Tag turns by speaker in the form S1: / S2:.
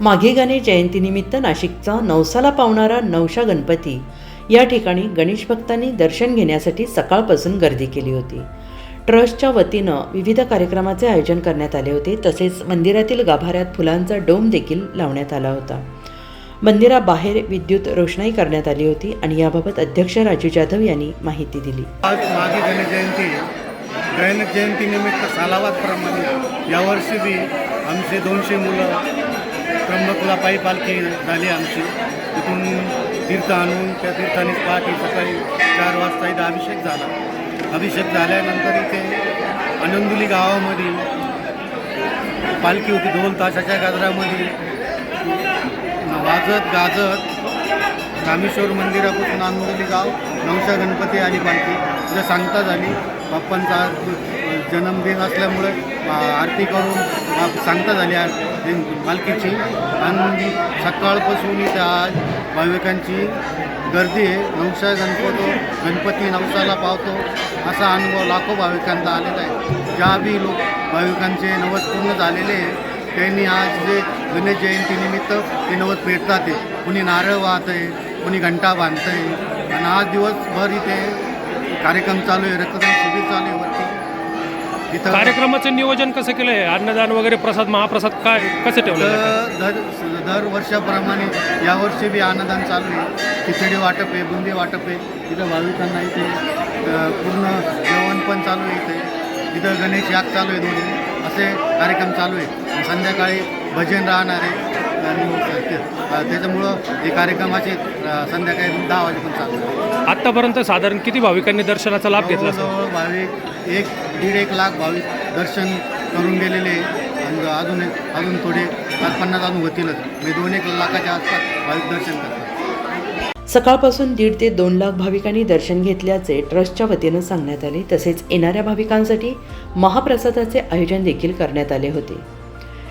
S1: माघी गणेश जयंतीनिमित्त नाशिकचा नवसाला पावणारा नवशा गणपती. या ठिकाणी गणेश भक्तांनी दर्शन घेण्यासाठी सकाळपासून गर्दी केली होती. ट्रस्टच्या वतीनं विविध कार्यक्रमाचे आयोजन करण्यात आले होते तसेच मंदिरातील गाभाऱ्यात फुलांचा डोम देखील लावण्यात आला होता. मंदिराबाहेर विद्युत रोषणाई करण्यात आली होती आणि याबाबत अध्यक्ष राजू जाधव यांनी माहिती दिली.
S2: आज माघी गणेश जयंती. गणेश जयंतीनिमित्त सालावादप्रमाणे यावर्षी बी आमचे दोनशे मुलं त्र्यंबकुला पायी पालखी झाली आमची. तिथून तीर्थ आणून त्या तीर्थाने पहाटे सकाळी चार वाजता इथं अभिषेक झाला. अभिषेक झाल्यानंतर इथे आनंदुली गावामध्ये पालखी होती ढोल ताशाच्या गाजरामध्ये. वाजत गाजत रामेश्वर मंदिरापासून आनंदुली गाव नवशा गणपती आणि पालखी. तिथं सांगता झाली बाप्पांचा जन्मदिन असल्यामुळे आरती करून सांगता झाली आज आणि सकाळपासून इथे आज भाविकांची गर्दी आहे. नवशा गणपतो गणपती नवसाला पावतो असा अनुभव लाखो भाविकांचा आलेला आहे. ज्या बी लोक भाविकांचे नवस पूर्ण झालेले आहे त्यांनी आज जे गणेश जयंतीनिमित्त ते नवस पेटतात आहे. कुणी नारळ वाहत आहे कुणी घंटा बांधतं आहे. आणि आज दिवसभर इथे कार्यक्रम चालू आहे रक्तदान शिबिर चालू आहे. इथं
S3: कार्यक्रमाचं नियोजन कसं केलं आहे अन्नदान वगैरे प्रसाद महाप्रसाद काय कसं ठेवलं?
S2: तर दर दर वर्षाप्रमाणे यावर्षी बी अन्नदान चालू आहे. खिचडी वाटप आहे बुंदी वाटप आहे. इथं भाविकांना इथे अ, पूर्ण जेवण पण चालू आहे इथे. इथं गणेश याग चालू आहे दोन्ही. असे कार्यक्रम चालू आहे. संध्याकाळी भजन राहणार आहे. आणि त्याच्यामुळं हे कार्यक्रमाचे संध्याकाळी दहा वाजेपर्यंत चालू आहे
S3: आत्तापर्यंत साधारण किती भाविकांनी दर्शनाचा लाभ घेतला?
S2: जवळजवळ भाविक एक दीड एक लाख भाविक दर्शन करून गेलेले. आणि अजून अजून थोडे पाच पन्नास अजून होतीलच. म्हणजे दोन एक लाखाच्या आसपास भाविक दर्शन करतात.
S1: सकाळपासून दीड ते दोन लाख भाविकांनी दर्शन घेतल्याचे ट्रस्टच्या वतीनं सांगण्यात आले. तसेच येणाऱ्या भाविकांसाठी महाप्रसादाचे आयोजन देखील करण्यात आले होते.